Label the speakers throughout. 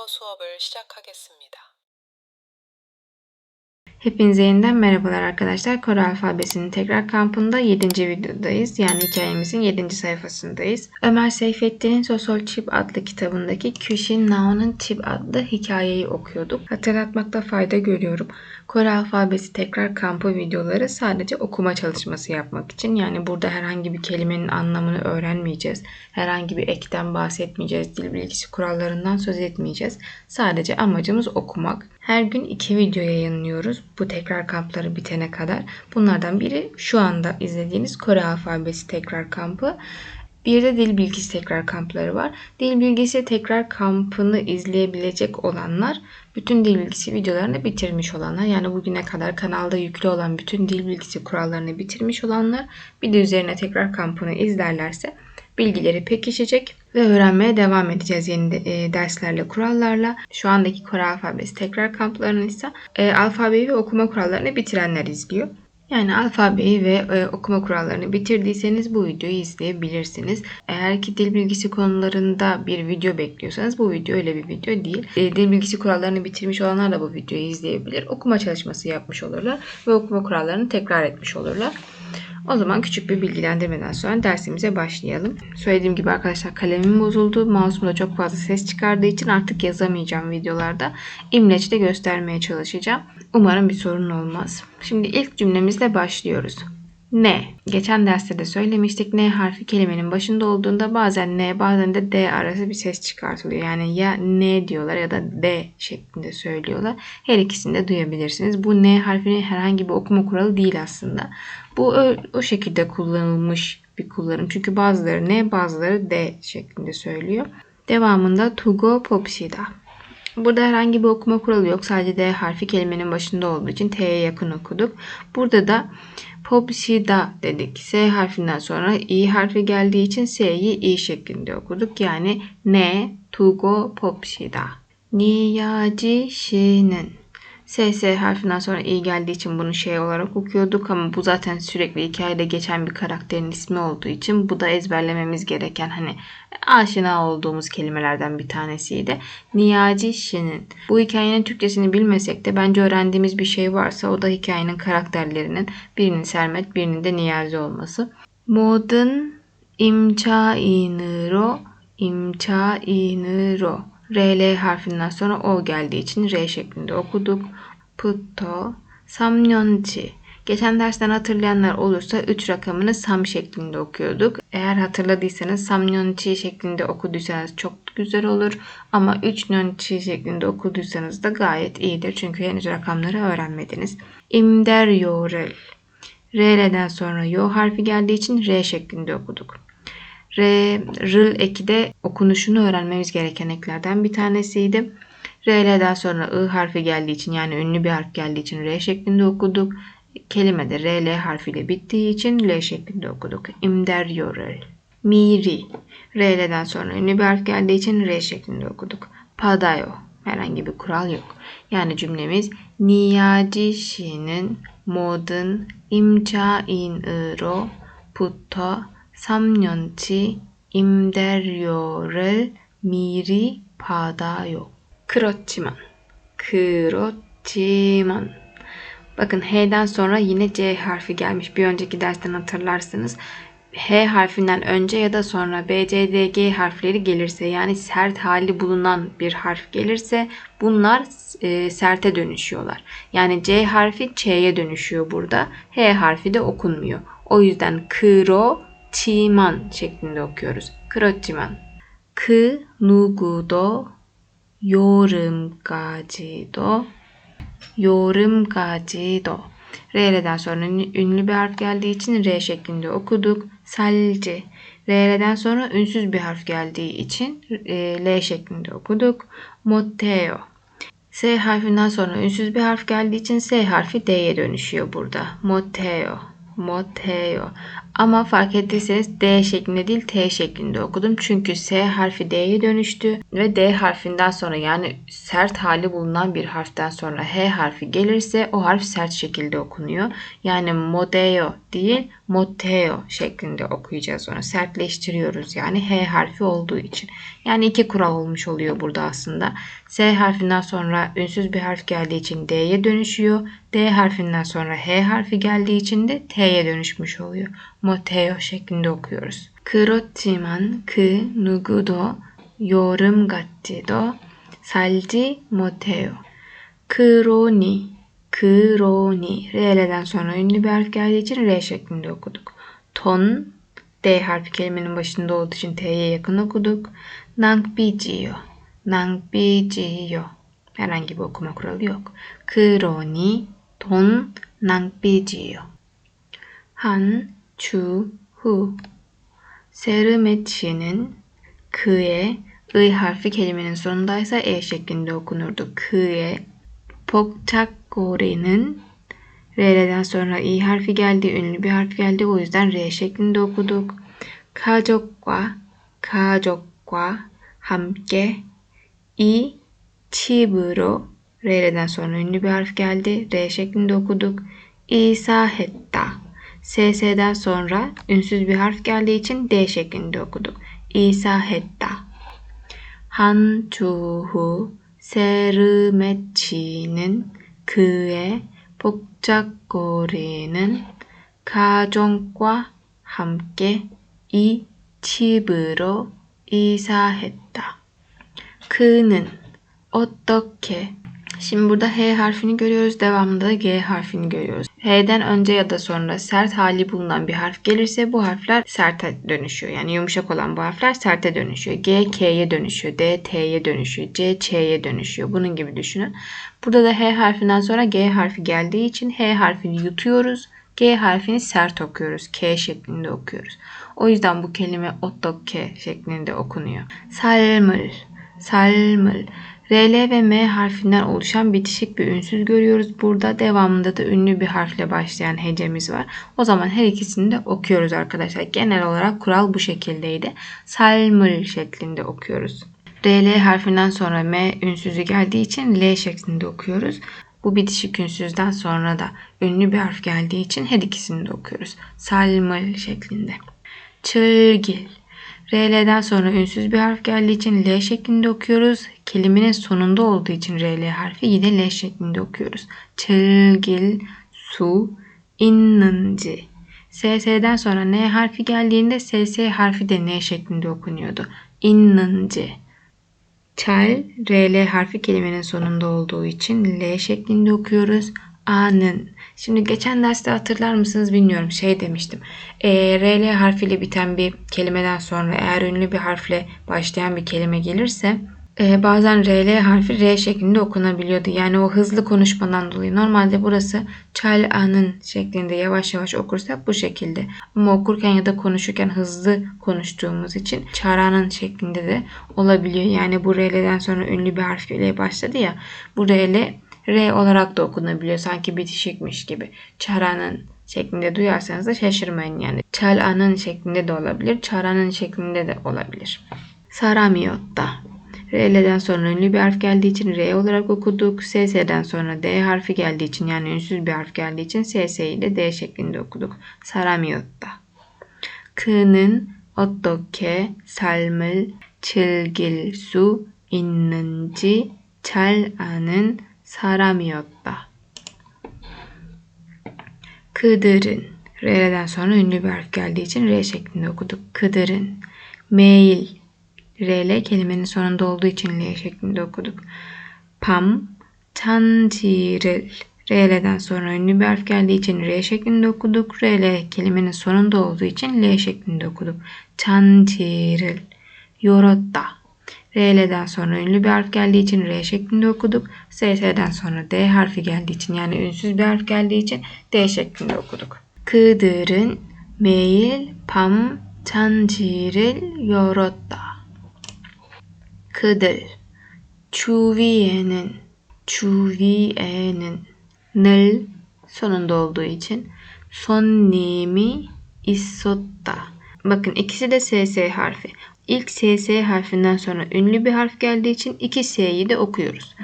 Speaker 1: 한국어 수업을 시작하겠습니다.
Speaker 2: Hepinize yeniden merhabalar arkadaşlar. Kore alfabesinin tekrar kampında 7. videodayız. Yani hikayemizin 7. sayfasındayız. Ömer Seyfettin'in Sosol Chip adlı kitabındaki Küshin Nao'nun Chip adlı hikayeyi okuyorduk. Hatırlatmakta fayda görüyorum. Kore alfabesi tekrar kampı videoları sadece okuma çalışması yapmak için. Yani burada herhangi bir kelimenin anlamını öğrenmeyeceğiz. Herhangi bir ekten bahsetmeyeceğiz. Dil bilgisi kurallarından söz etmeyeceğiz. Sadece amacımız okumak. Her gün iki video yayınlıyoruz bu tekrar kampları bitene kadar. Bunlardan biri şu anda izlediğiniz Kore alfabesi tekrar kampı. Bir de dil bilgisi tekrar kampları var. Dil bilgisi tekrar kampını izleyebilecek olanlar bütün dil bilgisi videolarını bitirmiş olanlar yani bugüne kadar kanalda yüklü olan bütün dil bilgisi kurallarını bitirmiş olanlar bir de üzerine tekrar kampını izlerlerse bilgileri pekişecek ve öğrenmeye devam edeceğiz yeni de, e, derslerle, kurallarla. Şu andaki Kore alfabesi tekrar kamplarını ise e, alfabeyi ve okuma kurallarını bitirenler izliyor. Yani alfabeyi ve e, okuma kurallarını bitirdiyseniz bu videoyu izleyebilirsiniz. Eğer ki dil bilgisi konularında bir video bekliyorsanız bu video öyle bir video değil. E, dil bilgisi kurallarını bitirmiş olanlar da bu videoyu izleyebilir. Okuma çalışması yapmış olurlar ve okuma kurallarını tekrar etmiş olurlar. O zaman küçük bir bilgilendirmeden sonra dersimize başlayalım. Söylediğim gibi arkadaşlar kalemim bozuldu. Mouse'umda çok fazla ses çıkardığı için artık yazamayacağım videolarda. İmleç'te göstermeye çalışacağım. Umarım bir sorun olmaz. Şimdi ilk cümlemizle başlıyoruz. Ne? Geçen derste de söylemiştik. N harfi kelimenin başında olduğunda bazen N bazen de D arası bir ses çıkartılıyor. Yani ya N diyorlar ya da D şeklinde söylüyorlar. Her ikisini de duyabilirsiniz. Bu N harfinin herhangi bir okuma kuralı değil aslında. Bu o şekilde kullanılmış bir kullanım. Çünkü bazıları N bazıları D şeklinde söylüyor. Devamında tugo popsida. Burada herhangi bir okuma kuralı yok. Sadece D harfi kelimenin başında olduğu için T'ye yakın okuduk. Burada da popsida dedik. S harfinden sonra I harfi geldiği için S'yi I şeklinde okuduk. Yani ne tugo popsida. Niyaji şinin. SS harfinden sonra i geldiği için bunu şey olarak okuyorduk ama bu zaten sürekli hikayede geçen bir karakterin ismi olduğu için bu da ezberlememiz gereken hani aşina olduğumuz kelimelerden bir tanesiydi. Niyaci Şin'in. Bu hikayenin Türkçesini bilmesek de bence öğrendiğimiz bir şey varsa o da hikayenin karakterlerinin birinin Sermet birinin de Niyazi olması. Modern imçainıro imçainıro RL harfinden sonra O geldiği için R şeklinde okuduk. Putto, Samnyonchi. Geçen dersten hatırlayanlar olursa 3 rakamını Sam şeklinde okuyorduk. Eğer hatırladıysanız Samnyonchi şeklinde okuduysanız çok güzel olur. Ama 3 Nyonchi şeklinde okuduysanız da gayet iyidir. Çünkü henüz rakamları öğrenmediniz. İmder yorel. RL'den sonra yo harfi geldiği için R şeklinde okuduk. R, rıl eki de okunuşunu öğrenmemiz gereken eklerden bir tanesiydi. RL'den sonra I harfi geldiği için yani ünlü bir harf geldiği için R şeklinde okuduk. Kelime de RL harfiyle bittiği için L şeklinde okuduk. İmder yorel. Miri. RL'den sonra ünlü bir harf geldiği için R şeklinde okuduk. Padayo. Herhangi bir kural yok. Yani cümlemiz Niyaci şinin modun imca in ro putta 3년치 임대료를 미리 받아요. 그렇지만, 그렇지만. Bakın H'den sonra yine C harfi gelmiş. Bir önceki dersten hatırlarsınız. H harfinden önce ya da sonra B, C, D, G harfleri gelirse yani sert hali bulunan bir harf gelirse bunlar e, serte dönüşüyorlar. Yani C harfi Ç'ye dönüşüyor burada. H harfi de okunmuyor. O yüzden kro, çiman şeklinde okuyoruz. Kırotçiman. 그 누구도 여름까지도 여름까지도 RL'den sonra ünlü bir harf geldiği için R şeklinde okuduk. Salci. RL'den sonra ünsüz bir harf geldiği için e, L şeklinde okuduk. Motteo. S harfinden sonra ünsüz bir harf geldiği için S harfi D'ye dönüşüyor burada. Motteo. Motteo. Ama fark ettiyseniz D şeklinde değil T şeklinde okudum. Çünkü S harfi D'ye dönüştü ve D harfinden sonra yani sert hali bulunan bir harften sonra H harfi gelirse o harf sert şekilde okunuyor. Yani modeo değil moteo şeklinde okuyacağız onu. Sertleştiriyoruz yani H harfi olduğu için. Yani iki kural olmuş oluyor burada aslında. S harfinden sonra ünsüz bir harf geldiği için D'ye dönüşüyor. D harfinden sonra H harfi geldiği için de T'ye dönüşmüş oluyor. Moteo şeklinde okuyoruz. 그렇지만 그 누구도 여름같이도 살지 못해요. 그러니, 그러니. R'den sonra ünlü bir harf geldiği için R şeklinde okuduk. Ton, D harfi kelimenin başında olduğu için T'ye yakın okuduk. 낭비지요, 낭비지요. Herhangi bir okuma kuralı yok. 그러니 돈 낭비지요. 한 주 후. 세르메치는 그의 의 harfi kelimenin sonundaysa e şeklinde okunurdu. 그의 복착거리는 R'den sonra i harfi geldi, ünlü bir harf geldi. O yüzden R şeklinde okuduk. 가족과 가족과 함께 이 집으로 R'den sonra ünlü bir harf geldi. R şeklinde okuduk. İsahetta. SS'den sonra ünsüz bir harf geldiği için D şeklinde okuduk. İsahetta. 한 주 후 세르메치는 그의 복잡거리는 가족과 함께 이 집으로 이사했다. 그는 어떻게 Şimdi burada H harfini görüyoruz. Devamında da G harfini görüyoruz. H'den önce ya da sonra sert hali bulunan bir harf gelirse bu harfler serte dönüşüyor. Yani yumuşak olan bu harfler serte dönüşüyor. G K'ye dönüşüyor. D T'ye dönüşüyor. C Ç'ye dönüşüyor. Bunun gibi düşünün. Burada da H harfinden sonra G harfi geldiği için H harfini yutuyoruz. G harfini sert okuyoruz. K şeklinde okuyoruz. O yüzden bu kelime ottokke şeklinde okunuyor. Salmıl, salmıl. RL ve M harfinden oluşan bitişik bir ünsüz görüyoruz. Burada devamında da ünlü bir harfle başlayan hecemiz var. O zaman her ikisini de okuyoruz arkadaşlar. Genel olarak kural bu şekildeydi. Salmıl şeklinde okuyoruz. RL harfinden sonra M ünsüzü geldiği için L şeklinde okuyoruz. Bu bitişik ünsüzden sonra da ünlü bir harf geldiği için her ikisini de okuyoruz. Salmıl şeklinde. Çılgil. RL'den sonra ünsüz bir harf geldiği için L şeklinde okuyoruz. Kelimenin sonunda olduğu için RL harfi yine L şeklinde okuyoruz. Çılgil, su, innıncı. SS'den sonra N harfi geldiğinde SS harfi de N şeklinde okunuyordu. İnnıncı. Çal, RL harfi kelimenin sonunda olduğu için L şeklinde okuyoruz. A'nın. Şimdi geçen derste hatırlar mısınız bilmiyorum şey demiştim. E, RL harfiyle biten bir kelimeden sonra eğer ünlü bir harfle başlayan bir kelime gelirse e, bazen RL harfi R şeklinde okunabiliyordu. Yani o hızlı konuşmadan dolayı. Normalde burası çal anın şeklinde yavaş yavaş okursak bu şekilde. Ama okurken ya da konuşurken hızlı konuştuğumuz için çaranın şeklinde de olabiliyor. Yani bu RL'den sonra ünlü bir harfiyle başladı ya. Bu RL R olarak da okunabiliyor. Sanki bitişikmiş gibi. Çaranın şeklinde duyarsanız da şaşırmayın yani. Çalanın şeklinde de olabilir. Çaranın şeklinde de olabilir. Saramiyotta. R'den sonra ünlü bir harf geldiği için R olarak okuduk. SS'den sonra D harfi geldiği için yani ünsüz bir harf geldiği için SS'yi de D şeklinde okuduk. 사람이었다. 그는 어떻게 삶을 즐길 수 있는지 잘 아는 사람이었다. 그들은 R'den sonra ünlü bir harf geldiği için R şeklinde okuduk. Kıdırın. Mail. RL kelimenin sonunda olduğu için L şeklinde okuduk. Pam. Çanciril. RL'den sonra ünlü bir harf geldiği için R şeklinde okuduk. RL kelimenin sonunda olduğu için L şeklinde okuduk. Çanciril. Yorotda. RL'den sonra ünlü bir harf geldiği için R şeklinde okuduk. SS'den sonra D harfi geldiği için yani ünsüz bir harf geldiği için D şeklinde okuduk. 그들은 매일 밤 잔지를 열었다. 그들 주위에는 주위에는 늘 sonunda olduğu için 손님이 있었다. Bakın ikisi de SS harfi. İlk SS harfinden sonra ünlü bir harf geldiği için iki S'yi de okuyoruz.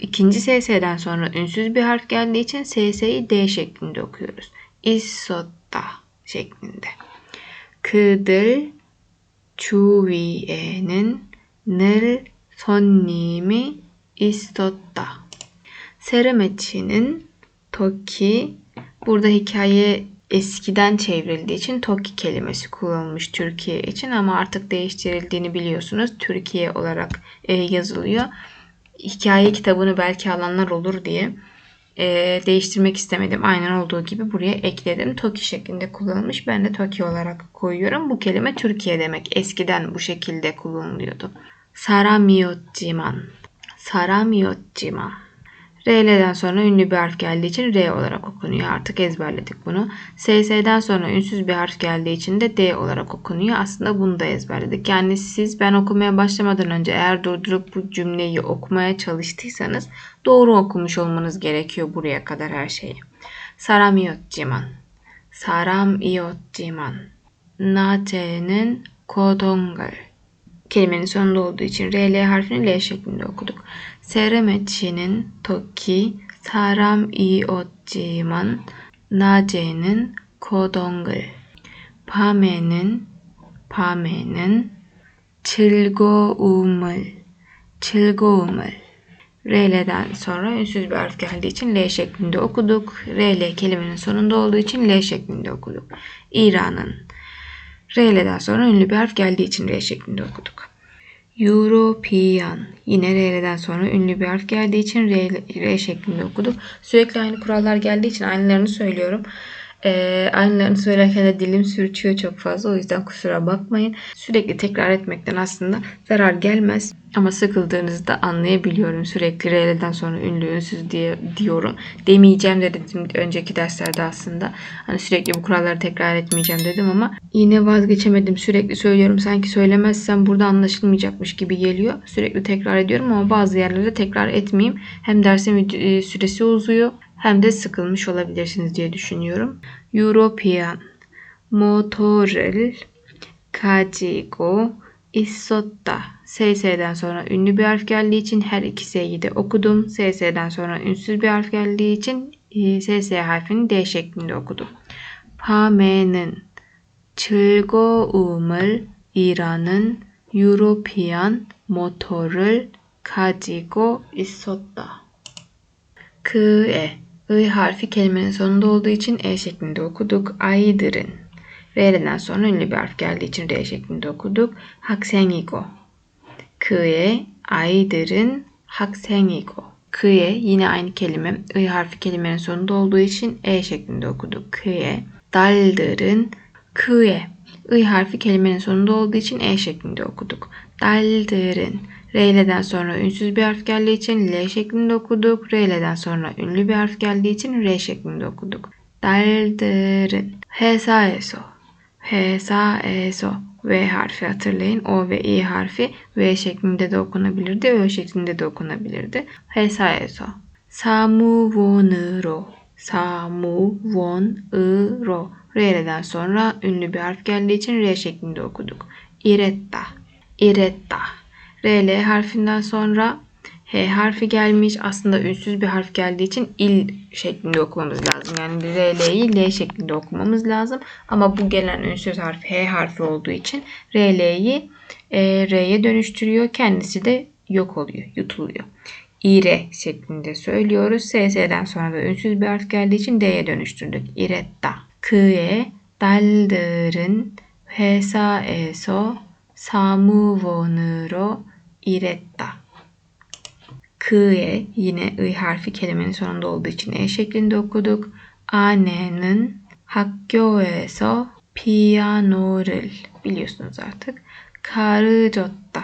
Speaker 2: İkinci SS'den sonra ünsüz bir harf geldiği için SS'yi D şeklinde okuyoruz. 있었다 şeklinde. 그들 주위에는 늘 손님이 있었다. Seremeçi'nin Toki burada hikaye eskiden çevrildiği için Toki kelimesi kullanılmış Türkiye için ama artık değiştirildiğini biliyorsunuz. Türkiye olarak e, yazılıyor. Hikaye kitabını belki alanlar olur diye e, değiştirmek istemedim. Aynen olduğu gibi buraya ekledim. Toki şeklinde kullanılmış. Ben de Toki olarak koyuyorum. Bu kelime Türkiye demek. Eskiden bu şekilde kullanılıyordu. Saramiyotjiman. Saramiyotjiman. RL'den sonra ünlü bir harf geldiği için R olarak okunuyor. Artık ezberledik bunu. SS'den sonra ünsüz bir harf geldiği için de D olarak okunuyor. Aslında bunu da ezberledik. Yani siz ben okumaya başlamadan önce eğer durdurup bu cümleyi okumaya çalıştıysanız doğru okumuş olmanız gerekiyor buraya kadar her şeyi. 사람이었지만 사람이었지만 낮에는 고동글 kelimenin sonunda olduğu için RL harfini L şeklinde okuduk. 세르메치는 토끼 사람이었지만 낮에는 고동글 밤에는 밤에는 즐거움을 즐거움을 RL'den sonra ünsüz bir harf geldiği için L şeklinde okuduk. RL kelimenin sonunda olduğu için L şeklinde okuduk. İran'ın RL'den sonra ünlü bir harf geldiği için R şeklinde okuduk. European. Yine R'den sonra ünlü bir harf geldiği için R, R şeklinde okuduk. Sürekli aynı kurallar geldiği için aynılarını söylüyorum. Ee, aynılarını söylerken de dilim sürçüyor çok fazla. O yüzden kusura bakmayın. Sürekli tekrar etmekten aslında zarar gelmez. Ama sıkıldığınızda anlayabiliyorum. Sürekli R'den sonra ünlü ünsüz diye diyorum. Demeyeceğim de dedim önceki derslerde aslında. Hani sürekli bu kuralları tekrar etmeyeceğim dedim ama yine vazgeçemedim. Sürekli söylüyorum. Sanki söylemezsem burada anlaşılmayacakmış gibi geliyor. Sürekli tekrar ediyorum ama bazı yerlerde tekrar etmeyeyim. Hem dersin vid- süresi uzuyor hem de sıkılmış olabilirsiniz diye düşünüyorum. European motor을 가지고 있었다. SS'den sonra ünlü bir harf geldiği için her iki S'yi de okudum. SS'den sonra ünsüz bir harf geldiği için e, SS harfini D şeklinde okudum. 밤에는 즐거움을 이라는 유로피안 모토를 가지고 있었다. 그의 I harfi kelimenin sonunda olduğu için E şeklinde okuduk. Aidirin. R'den sonra ünlü bir harf geldiği için R şeklinde okuduk. Haksenigo. Kı'ye aidirin haksenigo. Kı'ye yine aynı kelime. I harfi kelimenin sonunda olduğu için E şeklinde okuduk. Kı'ye. Daldirin kı'ye. I harfi kelimenin sonunda olduğu için E şeklinde okuduk. Daldirin. Reyle'den sonra ünsüz bir harf geldiği için L şeklinde okuduk. Reyle'den sonra ünlü bir harf geldiği için R şeklinde okuduk. Dalderin. Hesa eso. Hesa eso. V harfi hatırlayın. O ve i harfi V şeklinde de okunabilirdi. Ö şeklinde de okunabilirdi. Hesa eso. Samu vonuro. Samu von ro. R'den sonra ünlü bir harf geldiği için R şeklinde okuduk. İretta. İretta. RL harfinden sonra H harfi gelmiş. Aslında ünsüz bir harf geldiği için il şeklinde okumamız lazım. Yani RL'yi L şeklinde okumamız lazım. Ama bu gelen ünsüz harf H harfi olduğu için RL'yi e, R'ye dönüştürüyor. Kendisi de yok oluyor, yutuluyor. İre şeklinde söylüyoruz. SS'den sonra da ünsüz bir harf geldiği için D'ye dönüştürdük. İretta. 그의 딸들은 회사에서 사무원으로 일했다. 그의 yine ı harfi kelimenin sonunda olduğu için e şeklinde okuduk. Annenin 학교에서 피아노를 biliyorsunuz artık. 가르쳤다.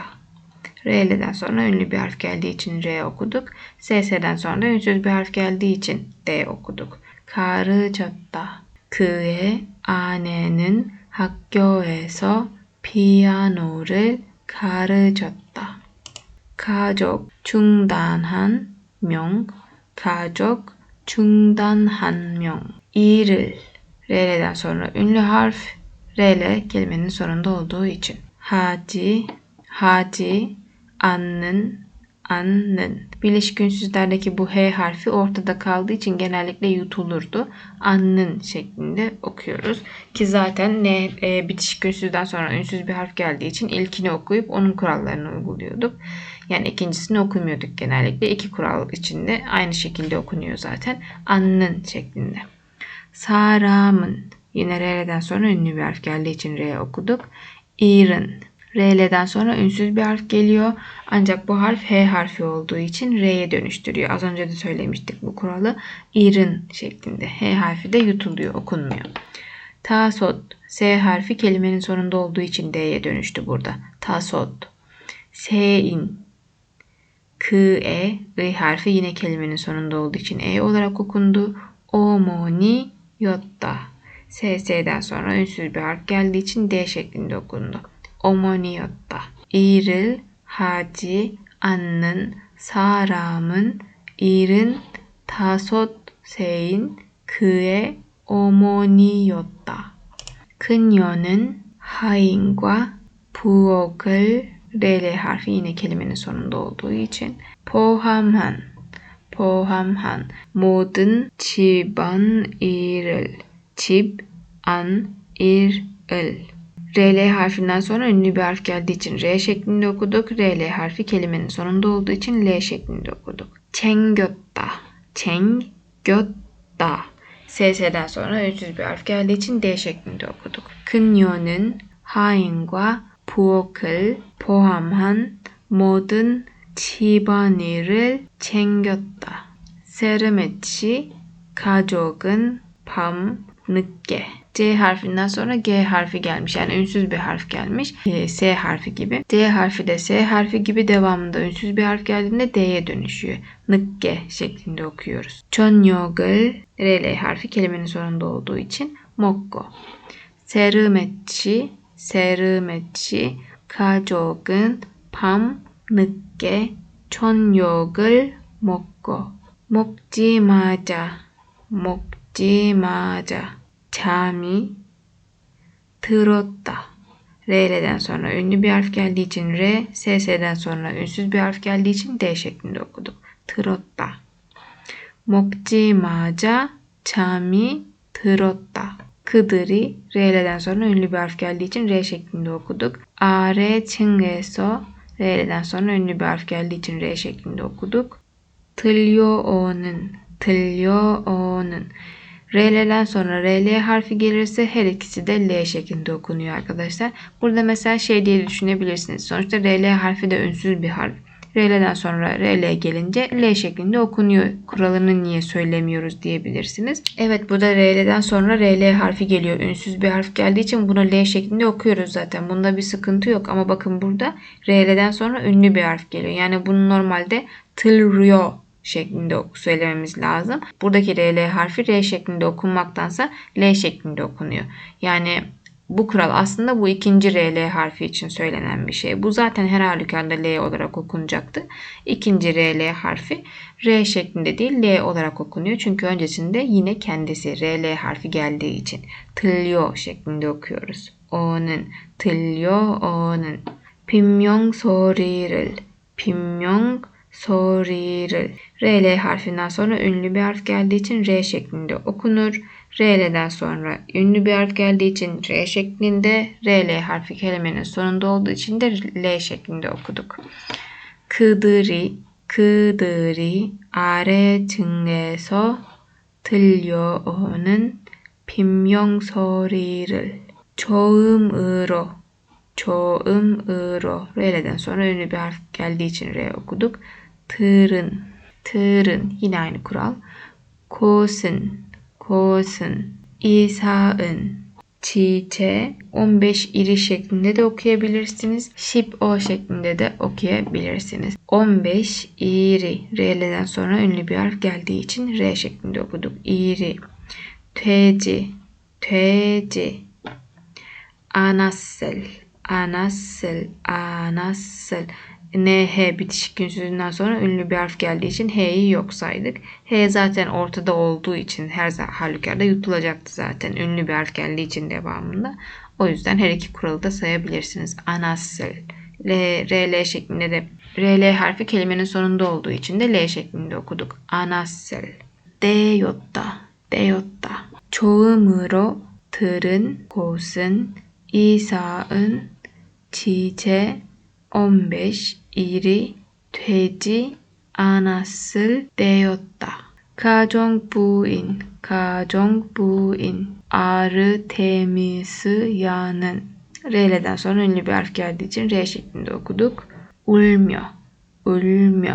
Speaker 2: R'den sonra ünlü bir harf geldiği için R okuduk. SS'den sonra da ünsüz bir harf geldiği için D okuduk. 가르쳤다. 그의 아내는 학교에서 피아노를 가르쳤다. 가족 중단한 명 가족 중단한 명 일을 RL'den sonra ünlü harf RL kelimenin sonunda olduğu için. Hacı, hacı, anın, anın. Birleşik ünsüzlerdeki bu H harfi ortada kaldığı için genellikle yutulurdu. Anın şeklinde okuyoruz. Ki zaten ne e, bitişik ünsüzden sonra ünsüz bir harf geldiği için ilkini okuyup onun kurallarını uyguluyorduk. Yani ikincisini okumuyorduk genellikle. İki kural içinde aynı şekilde okunuyor zaten. Anın şeklinde. Saramın. Yine R'den sonra ünlü bir harf geldiği için R okuduk. İrin. RL'den sonra ünsüz bir harf geliyor. Ancak bu harf H harfi olduğu için R'ye dönüştürüyor. Az önce de söylemiştik bu kuralı. İrin şeklinde. H harfi de yutuluyor, okunmuyor. Tasot. S harfi kelimenin sonunda olduğu için D'ye dönüştü burada. Tasot. Sein. K'e, I harfi yine kelimenin sonunda olduğu için E olarak okundu. Omoni yotta. SS'den sonra ünsüz bir harf geldiği için D şeklinde okundu. 어머니였다. 일을 하지 않는 사람은 일은 다섯 세인 그의 어머니였다. 그녀는 하인과 부엌을 DL harfi yine kelimenin sonunda olduğu için. Pohamhan. Pohamhan. Modun çiban iril. Çib an iril. RL harfinden sonra ünlü bir harf geldiği için R şeklinde okuduk. RL harfi kelimenin sonunda olduğu için L şeklinde okuduk. Çengötta. Çengötta. SS'den sonra ünsüz bir harf geldiği için D şeklinde okuduk. Kınyonun haingwa 부엌을 포함한 모든 집안일을 챙겼다. 세르메치 가족은 밤 늦게 C harfinden sonra G harfi gelmiş. Yani ünsüz bir harf gelmiş. E, S harfi gibi. D harfi de S harfi gibi devamında ünsüz bir harf geldiğinde D'ye dönüşüyor. Nıkke şeklinde okuyoruz. Çonyog을 RL harfi kelimenin sonunda olduğu için mokko. 세르메치 세르메치 가족은 밤 늦게 저녁을 먹고 먹지 마자 먹지 마자 Kami 들었다. RL'den sonra ünlü bir harf geldiği için R, SS'den sonra ünsüz bir harf geldiği için D şeklinde okuduk. 들었다. 먹지 마자 잠이 들었다. Kıdırı R'den sonra ünlü bir harf geldiği için R şeklinde okuduk. A, R, Çıngeso R'den sonra ünlü bir harf geldiği için R şeklinde okuduk. Tlyo'nun Tlyo'nun RL'den sonra RL harfi gelirse her ikisi de L şeklinde okunuyor arkadaşlar. Burada mesela şey diye düşünebilirsiniz. Sonuçta RL harfi de ünsüz bir harf. RL'den sonra RL gelince L şeklinde okunuyor. Kuralını niye söylemiyoruz diyebilirsiniz. Evet burada RL'den sonra RL harfi geliyor. Ünsüz bir harf geldiği için bunu L şeklinde okuyoruz zaten. Bunda bir sıkıntı yok. Ama bakın burada RL'den sonra ünlü bir harf geliyor. Yani bunu normalde tılrıyor şeklinde söylememiz lazım. Buradaki RL harfi R şeklinde okunmaktansa L şeklinde okunuyor. Yani bu kural aslında bu ikinci RL harfi için söylenen bir şey. Bu zaten her halükarda L olarak okunacaktı. İkinci RL harfi R şeklinde değil L olarak okunuyor. Çünkü öncesinde yine kendisi RL harfi geldiği için tlyo şeklinde okuyoruz. O'nun tlyo o'nun pimyong soriril pimyong soriril RL harfinden sonra ünlü bir harf geldiği için R şeklinde okunur. RL'den sonra ünlü bir harf geldiği için R şeklinde, RL harfi kelimenin sonunda olduğu için de L şeklinde okuduk. 그들이 그들이 아래층에서 들려오는 빈명 소리를 조음으로 조음으로 R'den sonra ünlü bir harf geldiği için R okuduk. Tırın, tırın yine aynı kural. Kosun, kosun, İsa'ın, çiçe 15 iri şeklinde de okuyabilirsiniz. Şip o şeklinde de okuyabilirsiniz. 15 iri. R'den sonra ünlü bir harf geldiği için R şeklinde okuduk. İri. Teci, teci. Anassel, anassel, anassel. NH bitişik ünsüzünden sonra ünlü bir harf geldiği için H'yi yok saydık. H zaten ortada olduğu için her za- halükarda yutulacaktı zaten. Ünlü bir harf geldiği için devamında. O yüzden her iki kuralı da sayabilirsiniz. Anasıl. L, RL şeklinde de RL harfi kelimenin sonunda olduğu için de L şeklinde okuduk. Anasıl. 되었다. 되었다. 처음으로 들은 곳은 이사은 지제 엄베시 일이 되지 않았을 때였다. 가정부인, 가정부인 아르테미스야는 R'den sonra ünlü bir harf geldiği için R şeklinde okuduk. Ulmyo, ulmyo.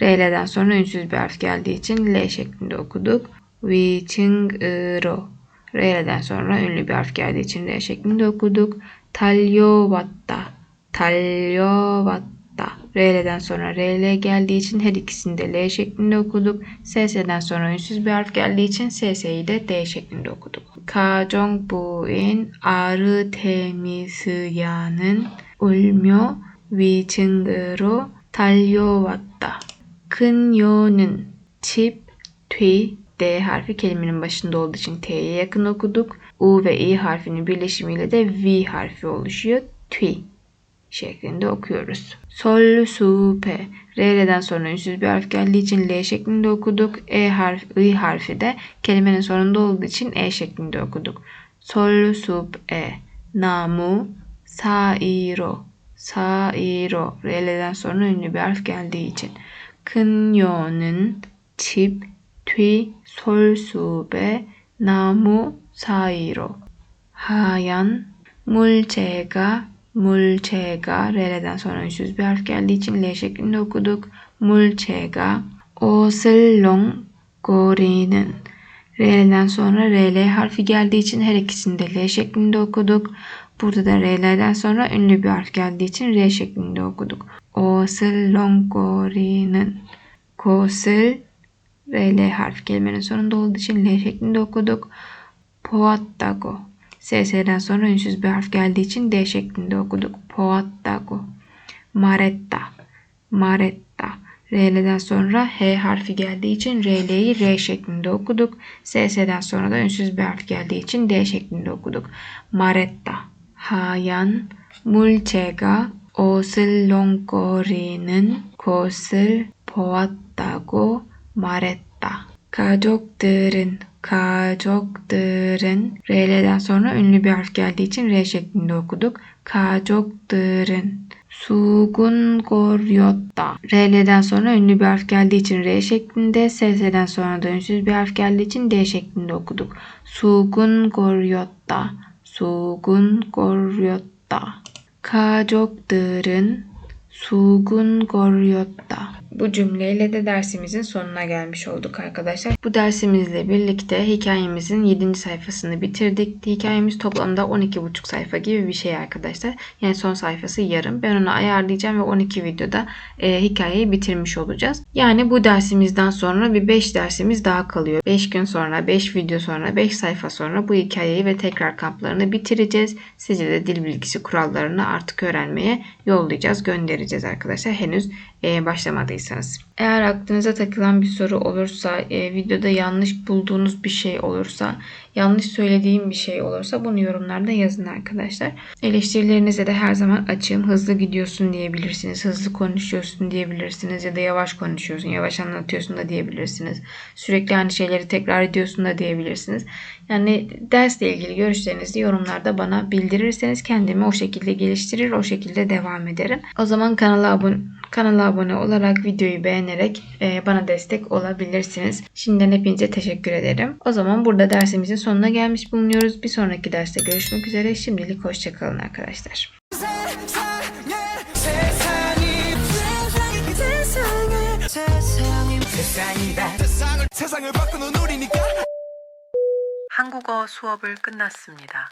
Speaker 2: R'den sonra ünsüz bir harf geldiği için L şeklinde okuduk. 위층으로 R'den sonra ünlü bir harf geldiği için R şeklinde okuduk. 달려왔다. 달려왔다. R'den sonra RL geldiği için her ikisini de L şeklinde okuduk. SS'den sonra ünsüz bir harf geldiği için SS'yi de D şeklinde okuduk. 가정부인 아르테미스야는 울며 위층으로 달려왔다. 그녀는 집, 뒤, D harfi kelimenin başında olduğu için T'ye yakın okuduk. U ve I harfinin birleşimiyle de V harfi oluşuyor. Tui şeklinde okuyoruz. Sol, su, pe. R'den sonra ünsüz bir harf geldiği için L şeklinde okuduk. E harf, I harfi de kelimenin sonunda olduğu için E şeklinde okuduk. Sol, su, e. Namu, sairo. Sairo. R'den sonra ünlü bir harf geldiği için. 그녀는 집, 뒤, 솔숲의 나무 사이로 하얀 물체가 Mulçega. R'den sonra ünsüz bir harf geldiği için L şeklinde okuduk. Mulçega. Oselong Gorin'in. R'den sonra RL harfi geldiği için her ikisini de L şeklinde okuduk. Burada da R'lerden sonra ünlü bir harf geldiği için R şeklinde okuduk. Oselongori'nin. Kosel ve L harfi kelimenin sonunda olduğu için L şeklinde okuduk. Poattago. SS'den sonra ünsüz bir harf geldiği için D şeklinde okuduk. Poattago. Maretta. Maretta. RL'den sonra H harfi geldiği için RL'yi R şeklinde okuduk. SS'den sonra da ünsüz bir harf geldiği için D şeklinde okuduk. Maretta. Hayan. Mulcega. Osilonkore'nin kosır poattago maretta. 가 어슬렁거리는 것을 보았다고 말했다. 가족들은 가족들은 R'den sonra ünlü bir harf geldiği için R şeklinde okuduk. 가족들은 수군거렸다. R'den sonra ünlü bir harf geldiği için R şeklinde, SS'den sonra da ünsüz bir harf geldiği için D şeklinde okuduk. 수군거렸다. 수군거렸다. 가족들은 수군거렸다. Bu cümleyle de dersimizin sonuna gelmiş olduk arkadaşlar. Bu dersimizle birlikte hikayemizin 7. sayfasını bitirdik. Hikayemiz toplamda 12,5 sayfa gibi bir şey arkadaşlar. Yani son sayfası yarım. Ben onu ayarlayacağım ve 12 videoda e, hikayeyi bitirmiş olacağız. Yani bu dersimizden sonra bir 5 dersimiz daha kalıyor. 5 gün sonra, 5 video sonra, 5 sayfa sonra bu hikayeyi ve tekrar kamplarını bitireceğiz. Size de dil bilgisi kurallarını artık öğrenmeye yollayacağız, göndereceğiz arkadaşlar. Henüz e, başlamadıysanız. Eğer aklınıza takılan bir soru olursa, e, videoda yanlış bulduğunuz bir şey olursa, yanlış söylediğim bir şey olursa bunu yorumlarda yazın arkadaşlar. Eleştirilerinize de her zaman açığım. Hızlı gidiyorsun diyebilirsiniz, hızlı konuşuyorsun diyebilirsiniz ya da yavaş konuşuyorsun, yavaş anlatıyorsun da diyebilirsiniz. Sürekli aynı şeyleri tekrar ediyorsun da diyebilirsiniz. Yani dersle ilgili görüşlerinizi yorumlarda bana bildirirseniz kendimi o şekilde geliştirir, o şekilde devam ederim. O zaman kanala abone kanala abone olarak videoyu beğenerek e, bana destek olabilirsiniz. Şimdiden hepinize teşekkür ederim. O zaman burada dersimizin sonuna gelmiş bulunuyoruz. Bir sonraki derste görüşmek üzere. Şimdilik hoşçakalın arkadaşlar.
Speaker 3: 세상이 세상이 세상이 세상을 세상을 바꾸는 우리니까
Speaker 1: 한국어 수업을 끝났습니다.